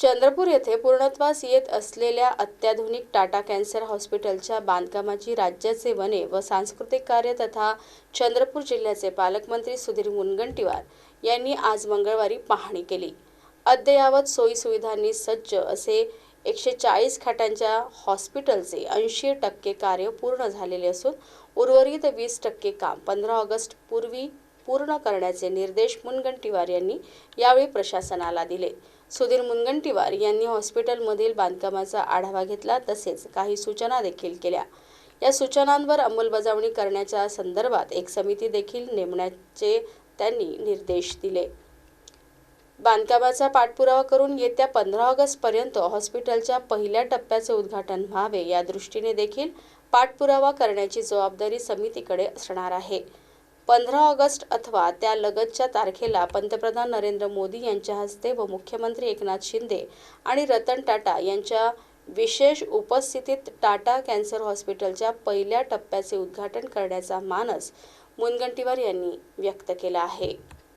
चंद्रपूर येथे पूर्णत्वास येत असलेल्या अत्याधुनिक टाटा कॅन्सर हॉस्पिटलच्या बांधकामाची राज्याचे वने व सांस्कृतिक कार्य तथा चंद्रपूर जिल्ह्याचे पालकमंत्री सुधीर मुनगंटीवार यांनी आज मंगळवारी पाहणी केली. अद्ययावत सोयीसुविधांनी सज्ज असे एकशे चाळीस खाटांच्या हॉस्पिटलचे ऐंशी टक्के कार्य पूर्ण झालेले असून उर्वरित वीस टक्के काम पंधरा ऑगस्ट पूर्वी पूर्ण करण्याचे निर्देश मुनगंटीवार यांनी यावेळी प्रशासनाला दिले. सुधीर मुनगंटीवार यांनी हॉस्पिटलमधील बांधकामाचा आढावा घेतला तसेच काही सूचना देखील केल्या. या सूचनांवर अंमलबजावणी करण्याच्या संदर्भात एक समिती देखील नेमण्याचे त्यांनी निर्देश दिले. बांधकामाचा पाठपुरावा करून येत्या पंधरा ऑगस्टपर्यंत हॉस्पिटलच्या पहिल्या टप्प्याचे उद्घाटन व्हावे या दृष्टीने देखील पाठपुरावा करण्याची जबाबदारी समितीकडे असणार आहे. पंधरा ऑगस्ट अथवा त्या लगतच्या तारखेला पंतप्रधान नरेंद्र मोदी यांच्या हस्ते व मुख्यमंत्री एकनाथ शिंदे आणि रतन टाटा यांच्या विशेष उपस्थितीत टाटा कॅन्सर हॉस्पिटलच्या पहिल्या टप्प्याचे उद्घाटन करण्याचा मानस मुनगंटीवार यांनी व्यक्त केला आहे.